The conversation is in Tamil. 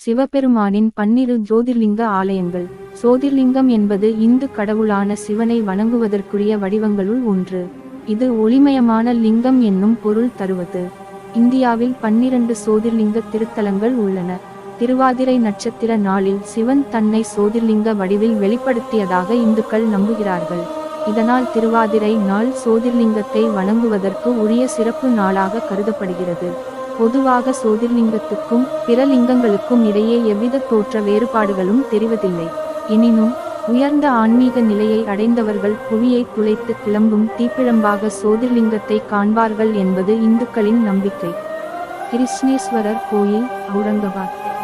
சிவபெருமானின் பன்னிரு ஜோதிர்லிங்க ஆலயங்கள். சோதிர்லிங்கம் என்பது இந்து கடவுளான சிவனை வணங்குவதற்குரிய வடிவங்களுள் ஒன்று. இது ஒளிமயமான லிங்கம் என்னும் பொருள் தருவது. இந்தியாவில் பன்னிரண்டு சோதிர்லிங்க திருத்தலங்கள் உள்ளன. திருவாதிரை நட்சத்திர நாளில் சிவன் தன்னை சோதிர்லிங்க வடிவில் வெளிப்படுத்தியதாக இந்துக்கள் நம்புகிறார்கள். இதனால் திருவாதிரை நாள் சோதிர்லிங்கத்தை வணங்குவதற்கு உரிய சிறப்பு நாளாக கருதப்படுகிறது. பொதுவாக சோதிர்லிங்கத்துக்கும் பிற லிங்கங்களுக்கும் இடையே எவ்வித தோற்ற வேறுபாடுகளும் தெரிவதில்லை. எனினும் உயர்ந்த ஆன்மீக நிலையை அடைந்தவர்கள் புவியை துளைத்து கிளம்பும் தீப்பிழம்பாக சோதிர்லிங்கத்தை காண்பார்கள் என்பது இந்துக்களின் நம்பிக்கை. கிருஷ்ணேஸ்வரர் கோயில் அவுரங்காபாத்.